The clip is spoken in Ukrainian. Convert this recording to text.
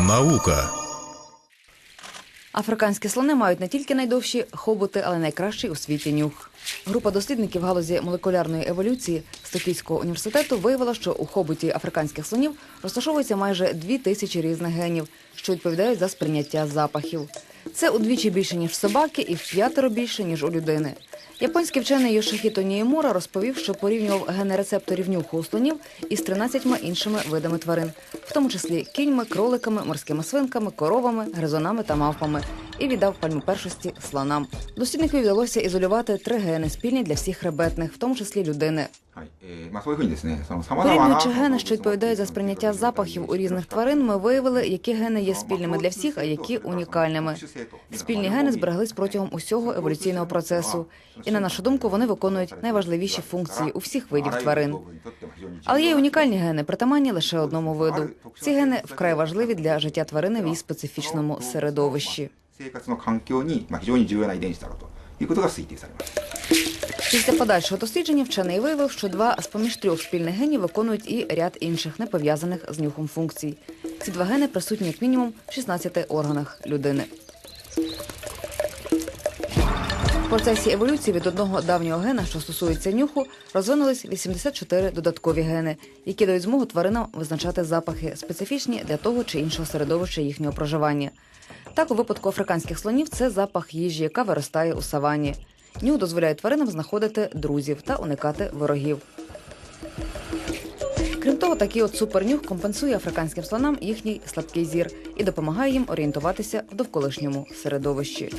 Наука. Африканські слони мають не тільки найдовші хоботи, але й найкращий у світі нюх. Група дослідників галузі молекулярної еволюції з Токійського університету виявила, що у хоботі африканських слонів розташовується майже дві тисячі різних генів, що відповідають за сприйняття запахів. Це удвічі більше ніж собаки, і в п'ятеро більше ніж у людини. Японський вчений Йошихіто Ніємура розповів, що порівнював гени рецепторів нюху у слонів із 13 іншими видами тварин, в тому числі кіньми, кроликами, морськими свинками, коровами, гризунами та мавпами, і віддав пальму першості слонам. Досліднику вдалося ізолювати три гени спільні для всіх хребетних, в тому числі людини. Порівнюючи гени, що відповідають за сприйняття запахів у різних тварин, ми виявили, які гени є спільними для всіх, а які унікальними. Спільні гени збереглись протягом усього еволюційного процесу, і на нашу думку вони виконують найважливіші функції у всіх видів тварин. Але є унікальні гени, притаманні лише одному виду. Ці гени вкрай важливі для життя тварини в її специфічному середовищі. 生活の環境に、まあ、非常に重要な遺伝子だろうということが推定されます。 Після подальшого дослідження вчений виявив, що два з поміж трьох спільних генів виконують і ряд інших не пов'язаних з нюхом функцій. Ці два гени присутні як мінімум в 16 органах людини. В процесі еволюції від одного давнього гена, що стосується нюху, розвинулись 84 додаткові гени, які дають змогу тваринам визначати запахи, специфічні для того чи іншого середовища їхнього проживання. Так, у випадку африканських слонів це запах їжі, яка виростає у савані. Ню дозволяє тваринам знаходити друзів та уникати ворогів. Крім того, такий от супернюх компенсує африканським слонам їхній слабкий зір і допомагає їм орієнтуватися в довколишньому середовищі.